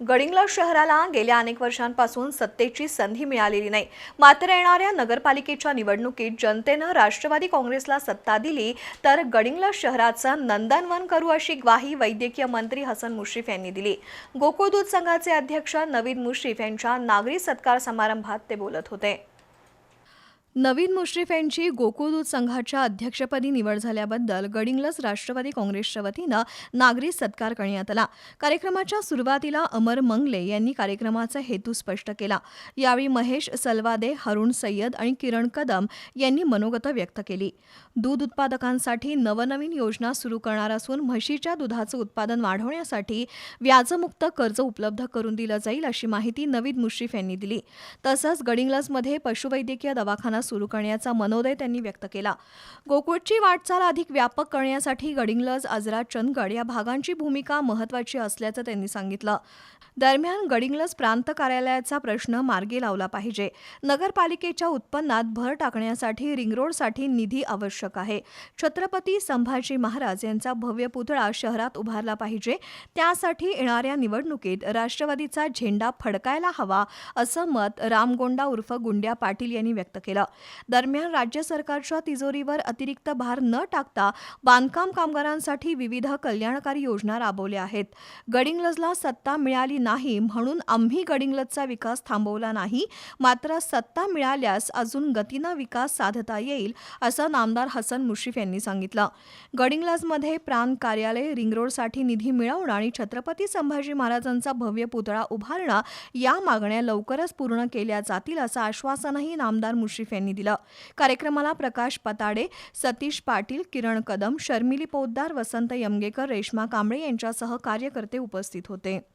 गडिंग्लज शहराला गेल्या अनेक वर्षांपासून सत्तेची संधी मिळालेली नाही. मात्र येणाऱ्या नगरपालिकेच्या निवडणुकीत जनतेनं राष्ट्रवादी काँग्रेसला सत्ता दिली तर गडिंग्लज शहराचं नंदनवन करू अशी ग्वाही वैद्यकीय मंत्री हसन मुश्रीफ यांनी दिली. गोकुळ दूध संघाचे अध्यक्ष नवीद मुश्रीफ यांच्या नागरी सत्कार समारंभात ते बोलत होते. नवीन मुश्रीफ यांची गोकुळदूत संघाच्या अध्यक्षपदी निवड झाल्याबद्दल गडिंग्लज राष्ट्रवादी काँग्रेसच्या वतीनं नागरी सत्कार करण्यात आला. कार्यक्रमाच्या सुरुवातीला अमर मंगले यांनी कार्यक्रमाचा हेतू स्पष्ट केला. यावेळी महेश सलवादे हरुण सय्यद आणि किरण कदम यांनी मनोगत व्यक्त केली. दूध उत्पादकांसाठी नवनवीन योजना सुरू करणार असून म्हशीच्या दुधाचं उत्पादन वाढवण्यासाठी व्याजमुक्त कर्ज उपलब्ध करून दिलं जाईल अशी माहिती नवीद मुश्रीफ यांनी दिली. तसंच गडिंग्लजमध्ये पशुवैद्यकीय दवाखाना सुरू करण्याचा मनोदय त्यांनी व्यक्त केला. गोकुळची वाटचाल अधिक व्यापक करण्यासाठी गडिंग्लज आजरा चंदगड या भागांची भूमिका महत्वाची असल्याचं त्यांनी सांगितलं. दरम्यान गडिंग्लज प्रांत कार्यालयाचा प्रश्न मार्गी लावला पाहिजे. नगरपालिकेच्या उत्पन्नात भर टाकण्यासाठी रिंगरोडसाठी निधी आवश्यक आहे. छत्रपती संभाजी महाराज यांचा भव्य पुतळा शहरात उभारला पाहिजे. त्यासाठी येणाऱ्या निवडणुकीत राष्ट्रवादीचा झेंडा फडकायला हवा असं मत रामगोंडा उर्फ गुंड्या पाटील यांनी व्यक्त केलं. दरम्यान राज्य सरकारच्या तिजोरीवर अतिरिक्त भार न टाकता बांधकाम कामगारांसाठी विविध कल्याणकारी योजना राबवल्या आहेत. गडिंग्लजला सत्ता मिळाली नाही म्हणून आम्ही गडिंग्लजचा विकास थांबवला नाही मात्र सत्ता मिळाल्यास अजून गतीनं विकास साधता येईल असं नामदार हसन मुश्रीफ यांनी सांगितलं. गडिंग्लजमध्ये प्राण कार्यालय रिंगरोडसाठी निधी मिळवणं आणि छत्रपती संभाजी महाराजांचा भव्य पुतळा उभारणं या मागण्या लवकरच पूर्ण केल्या जातील असं आश्वासनही नामदार मुश्रीफ यांनी दिलं. कार्यक्रमाला प्रकाश पताडे सतीश पाटील किरण कदम शर्मिली पोद्दार वसंत यमगेकर रेश्मा कांबळे यांच्यासह कार्यकर्ते उपस्थित होते.